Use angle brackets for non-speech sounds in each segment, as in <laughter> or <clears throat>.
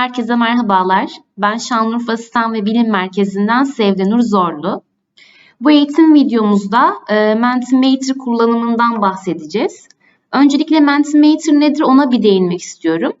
Herkese merhabalar. Ben Şanlıurfa Sistem ve Bilim Merkezi'nden Sevdenur Zorlu. Bu eğitim videomuzda e, Mentimeter kullanımından bahsedeceğiz. Öncelikle Mentimeter nedir ona bir değinmek istiyorum.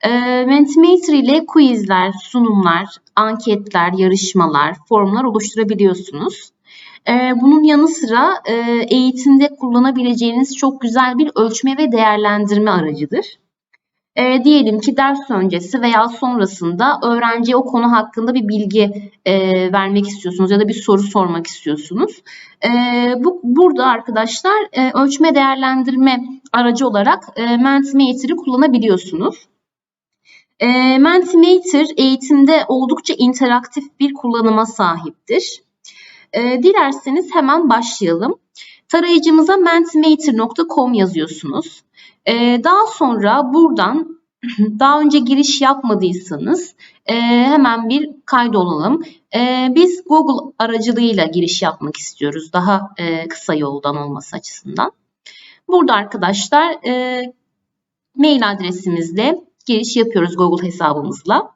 E, Mentimeter ile quizler, sunumlar, anketler, yarışmalar, formlar oluşturabiliyorsunuz. E, bunun yanı sıra e, eğitimde kullanabileceğiniz çok güzel bir ölçme ve değerlendirme aracıdır. E, diyelim ki ders öncesi veya sonrasında öğrenciye o konu hakkında bir bilgi e, vermek istiyorsunuz ya da bir soru sormak istiyorsunuz. E, bu Burada arkadaşlar e, ölçme değerlendirme aracı olarak e, Mentimeter'ı kullanabiliyorsunuz. E, Mentimeter eğitimde oldukça interaktif bir kullanıma sahiptir. E, dilerseniz hemen başlayalım. Tarayıcımıza mentimeter.com yazıyorsunuz. Ee, daha sonra buradan <clears throat> daha önce giriş yapmadıysanız e, hemen bir kaydolalım. E, biz Google aracılığıyla giriş yapmak istiyoruz. Daha e, kısa yoldan olması açısından. Burada arkadaşlar e, mail adresimizle giriş yapıyoruz Google hesabımızla.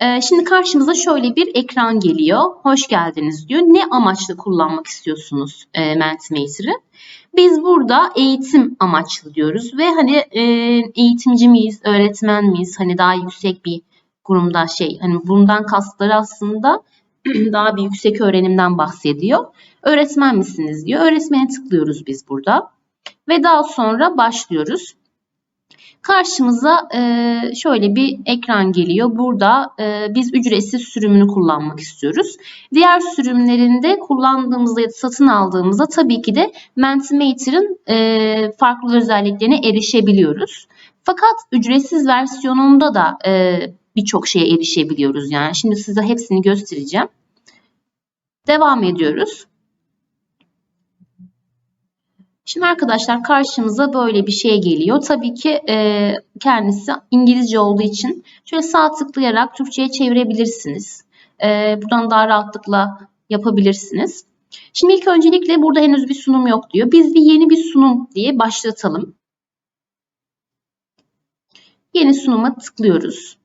Ee, şimdi karşımıza şöyle bir ekran geliyor. Hoş geldiniz diyor. Ne amaçlı kullanmak istiyorsunuz e, Mentimeter'ı? Biz burada eğitim amaçlı diyoruz ve hani e, eğitimci miyiz, öğretmen miyiz? Hani daha yüksek bir kurumda şey, hani bundan kastları aslında <clears throat> daha bir yüksek öğrenimden bahsediyor. Öğretmen misiniz diyor. Öğretmene tıklıyoruz biz burada. Ve daha sonra başlıyoruz. Karşımıza e, şöyle bir ekran geliyor. Burada e, biz ücretsiz sürümünü kullanmak istiyoruz. Diğer sürümlerinde kullandığımızda ya da satın aldığımızda tabii ki de Mentimeter'ın e, farklı özelliklerine erişebiliyoruz. Fakat ücretsiz versiyonunda da birçok şeye erişebiliyoruz. Yani şimdi size hepsini göstereceğim. Devam ediyoruz. Şimdi arkadaşlar karşımıza böyle bir şey geliyor. Tabii ki e, kendisi İngilizce olduğu için şöyle sağ tıklayarak Türkçe'ye çevirebilirsiniz. E, buradan daha rahatlıkla yapabilirsiniz. Şimdi ilk öncelikle burada henüz bir sunum yok diyor. Biz bir yeni bir sunum diye başlatalım. Yeni sunuma tıklıyoruz.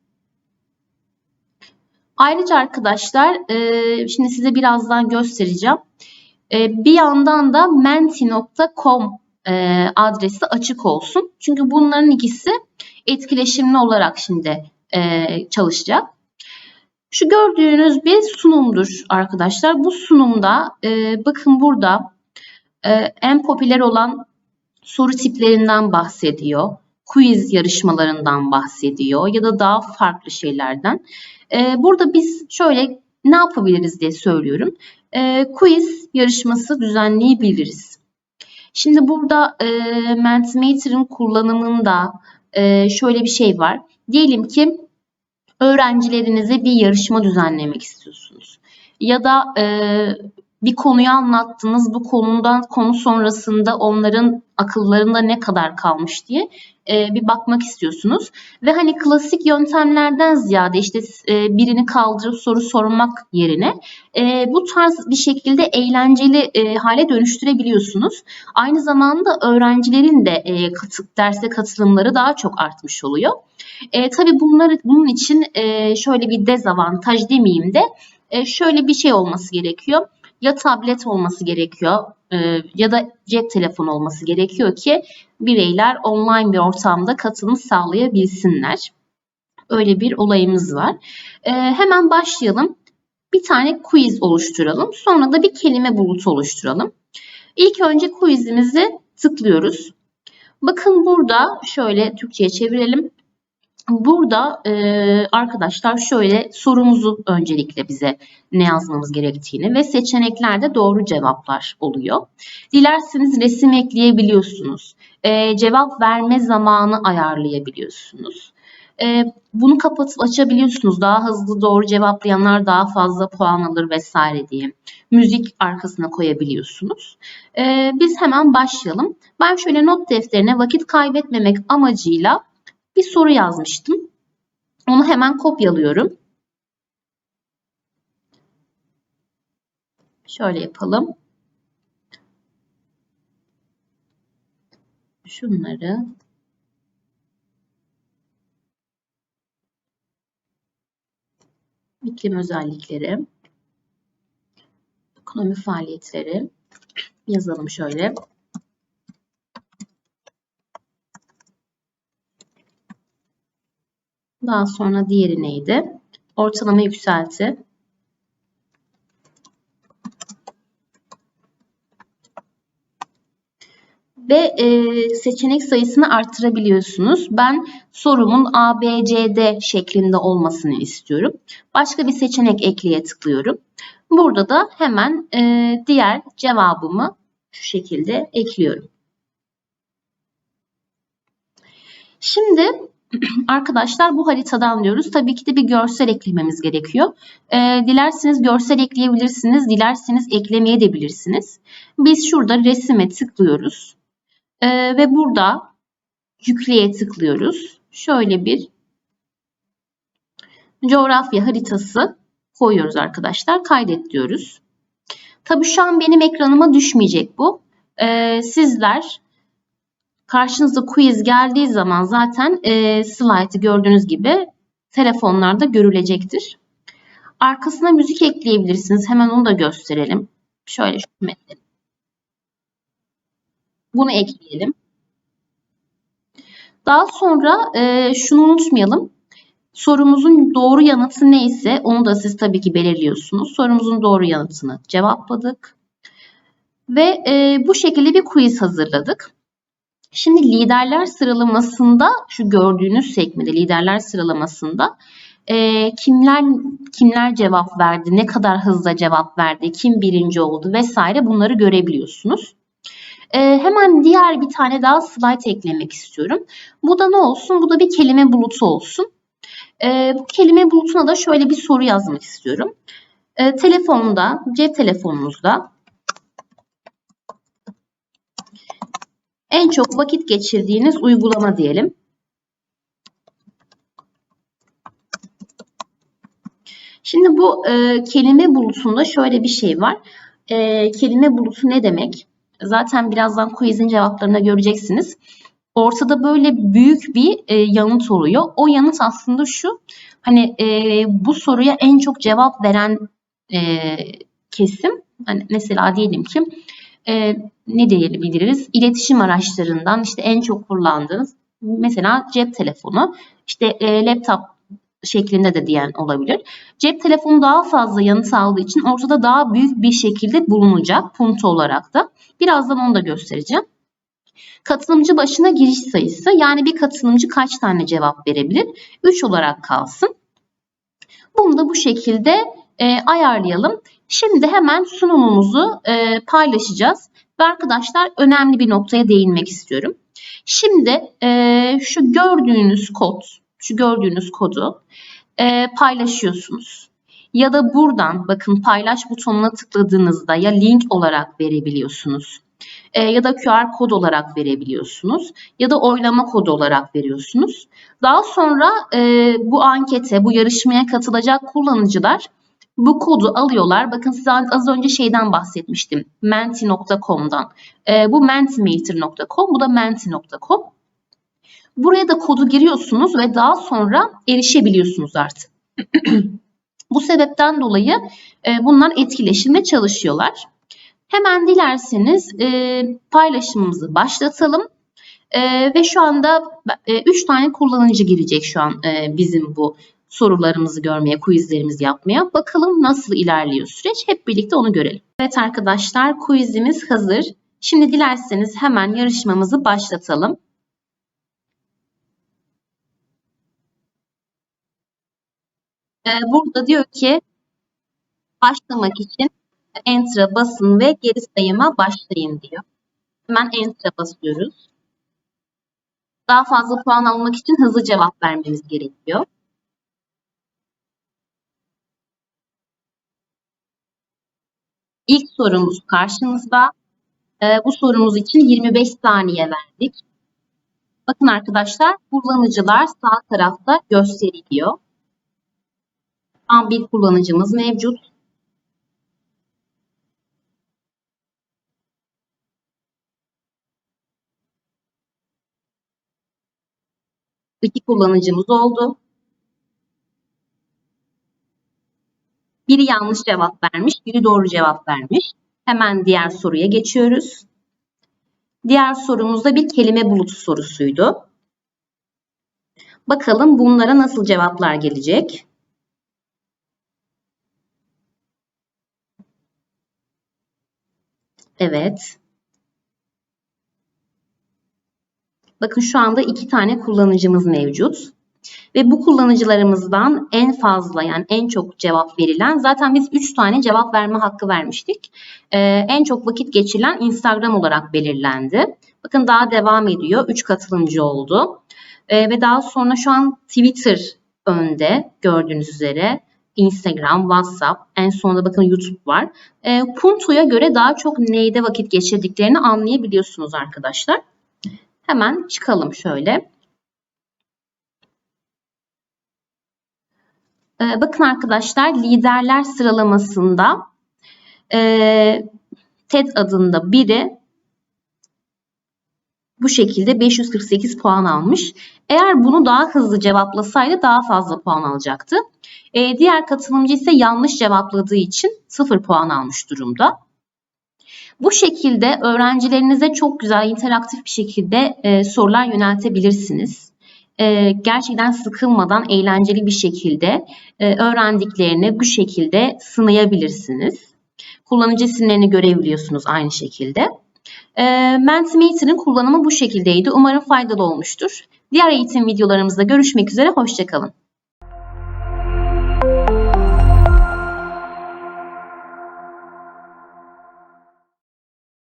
Ayrıca arkadaşlar e, şimdi size birazdan göstereceğim. E, bir yandan da menti.com e, adresi açık olsun. Çünkü bunların ikisi etkileşimli olarak şimdi e, çalışacak. Şu gördüğünüz bir sunumdur arkadaşlar. Bu sunumda bakın burada en popüler olan soru tiplerinden bahsediyor. Quiz yarışmalarından bahsediyor ya da daha farklı şeylerden. burada biz şöyle ne yapabiliriz diye söylüyorum e, quiz yarışması düzenleyebiliriz. Şimdi burada e, Mentimeter'ın kullanımında e, şöyle bir şey var. Diyelim ki öğrencilerinize bir yarışma düzenlemek istiyorsunuz. Ya da e, bir konuyu anlattınız. Bu konudan konu sonrasında onların akıllarında ne kadar kalmış diye e, bir bakmak istiyorsunuz. Ve hani klasik yöntemlerden ziyade işte e, birini kaldırıp soru sormak yerine e, bu tarz bir şekilde eğlenceli e, hale dönüştürebiliyorsunuz. Aynı zamanda öğrencilerin de e, katı, derse katılımları daha çok artmış oluyor. E, tabii bunları bunun için e, şöyle bir dezavantaj demeyeyim de e, şöyle bir şey olması gerekiyor ya tablet olması gerekiyor e, ya da cep telefonu olması gerekiyor ki bireyler online bir ortamda katılım sağlayabilsinler. Öyle bir olayımız var. E, hemen başlayalım. Bir tane quiz oluşturalım. Sonra da bir kelime bulutu oluşturalım. İlk önce quizimizi tıklıyoruz. Bakın burada şöyle Türkçe'ye çevirelim. Burada e, arkadaşlar şöyle sorumuzu öncelikle bize ne yazmamız gerektiğini ve seçeneklerde doğru cevaplar oluyor. Dilerseniz resim ekleyebiliyorsunuz. E, cevap verme zamanı ayarlayabiliyorsunuz. E, bunu kapatıp açabiliyorsunuz. Daha hızlı doğru cevaplayanlar daha fazla puan alır vesaire diye. Müzik arkasına koyabiliyorsunuz. E, biz hemen başlayalım. Ben şöyle not defterine vakit kaybetmemek amacıyla bir soru yazmıştım. Onu hemen kopyalıyorum. Şöyle yapalım. Şunları iklim özellikleri, ekonomi faaliyetleri yazalım şöyle. Daha sonra diğeri neydi? Ortalama yükselti. Ve e, seçenek sayısını arttırabiliyorsunuz. Ben sorumun A, B, C, D şeklinde olmasını istiyorum. Başka bir seçenek ekleye tıklıyorum. Burada da hemen e, diğer cevabımı şu şekilde ekliyorum. Şimdi arkadaşlar bu haritadan diyoruz. Tabii ki de bir görsel eklememiz gerekiyor. E, dilerseniz görsel ekleyebilirsiniz, dilerseniz eklemeye de bilirsiniz. Biz şurada resime tıklıyoruz. E, ve burada yükleye tıklıyoruz. Şöyle bir coğrafya haritası koyuyoruz arkadaşlar. Kaydet diyoruz. Tabii şu an benim ekranıma düşmeyecek bu. Ee, sizler karşınıza quiz geldiği zaman zaten e, slide'ı gördüğünüz gibi telefonlarda görülecektir. Arkasına müzik ekleyebilirsiniz. Hemen onu da gösterelim. Şöyle şu metni. Bunu ekleyelim. Daha sonra e, şunu unutmayalım. Sorumuzun doğru yanıtı neyse onu da siz tabii ki belirliyorsunuz. Sorumuzun doğru yanıtını cevapladık. Ve e, bu şekilde bir quiz hazırladık. Şimdi liderler sıralamasında şu gördüğünüz sekmede liderler sıralamasında e, kimler kimler cevap verdi, ne kadar hızlı cevap verdi, kim birinci oldu vesaire bunları görebiliyorsunuz. E, hemen diğer bir tane daha slide eklemek istiyorum. Bu da ne olsun? Bu da bir kelime bulutu olsun. E, bu kelime bulutuna da şöyle bir soru yazmak istiyorum. E, telefonda, cep telefonunuzda en çok vakit geçirdiğiniz uygulama diyelim. Şimdi bu e, kelime bulutunda şöyle bir şey var. E, kelime bulutu ne demek? Zaten birazdan quizin cevaplarını göreceksiniz ortada böyle büyük bir e, yanıt oluyor. O yanıt aslında şu. Hani e, bu soruya en çok cevap veren e, kesim hani mesela diyelim ki e, ne diyebiliriz? İletişim araçlarından işte en çok kullandığınız mesela cep telefonu, işte e, laptop şeklinde de diyen olabilir. Cep telefonu daha fazla yanıt aldığı için ortada daha büyük bir şekilde bulunacak punto olarak da. Birazdan onu da göstereceğim. Katılımcı başına giriş sayısı yani bir katılımcı kaç tane cevap verebilir? 3 olarak kalsın. Bunu da bu şekilde e, ayarlayalım. Şimdi hemen sunumumuzu e, paylaşacağız. Ve arkadaşlar önemli bir noktaya değinmek istiyorum. Şimdi e, şu gördüğünüz kod, şu gördüğünüz kodu e, paylaşıyorsunuz. Ya da buradan bakın paylaş butonuna tıkladığınızda ya link olarak verebiliyorsunuz e, ya da QR kod olarak verebiliyorsunuz ya da oylama kodu olarak veriyorsunuz. Daha sonra e, bu ankete, bu yarışmaya katılacak kullanıcılar bu kodu alıyorlar. Bakın size az önce şeyden bahsetmiştim. menti.com'dan. E, bu mentimeter.com, bu da menti.com. Buraya da kodu giriyorsunuz ve daha sonra erişebiliyorsunuz artık. <clears throat> bu sebepten dolayı e, bunlar etkileşimle çalışıyorlar. Hemen dilerseniz e, paylaşımımızı başlatalım. E, ve şu anda 3 e, tane kullanıcı girecek şu an e, bizim bu sorularımızı görmeye, quizlerimizi yapmaya. Bakalım nasıl ilerliyor süreç. Hep birlikte onu görelim. Evet arkadaşlar quizimiz hazır. Şimdi dilerseniz hemen yarışmamızı başlatalım. E, burada diyor ki başlamak için Enter'a basın ve geri sayıma başlayın diyor. Hemen Enter'a basıyoruz. Daha fazla puan almak için hızlı cevap vermemiz gerekiyor. İlk sorumuz karşımızda. Ee, bu sorumuz için 25 saniye verdik. Bakın arkadaşlar kullanıcılar sağ tarafta gösteriliyor. Tam bir kullanıcımız mevcut. iki kullanıcımız oldu. Biri yanlış cevap vermiş, biri doğru cevap vermiş. Hemen diğer soruya geçiyoruz. Diğer sorumuz da bir kelime bulutu sorusuydu. Bakalım bunlara nasıl cevaplar gelecek? Evet. Bakın şu anda iki tane kullanıcımız mevcut. Ve bu kullanıcılarımızdan en fazla yani en çok cevap verilen zaten biz 3 tane cevap verme hakkı vermiştik. Ee, en çok vakit geçirilen Instagram olarak belirlendi. Bakın daha devam ediyor. 3 katılımcı oldu. Ee, ve daha sonra şu an Twitter önde gördüğünüz üzere. Instagram, WhatsApp, en sonunda bakın YouTube var. E, Punto'ya göre daha çok neyde vakit geçirdiklerini anlayabiliyorsunuz arkadaşlar. Hemen çıkalım şöyle. E, bakın arkadaşlar liderler sıralamasında e, TED adında biri bu şekilde 548 puan almış. Eğer bunu daha hızlı cevaplasaydı daha fazla puan alacaktı. E, diğer katılımcı ise yanlış cevapladığı için 0 puan almış durumda. Bu şekilde öğrencilerinize çok güzel interaktif bir şekilde e, sorular yöneltebilirsiniz. E, gerçekten sıkılmadan eğlenceli bir şekilde e, öğrendiklerini bu şekilde sınayabilirsiniz. Kullanıcı isimlerini görebiliyorsunuz aynı şekilde. E, Mentimeter'ın kullanımı bu şekildeydi. Umarım faydalı olmuştur. Diğer eğitim videolarımızda görüşmek üzere. Hoşçakalın.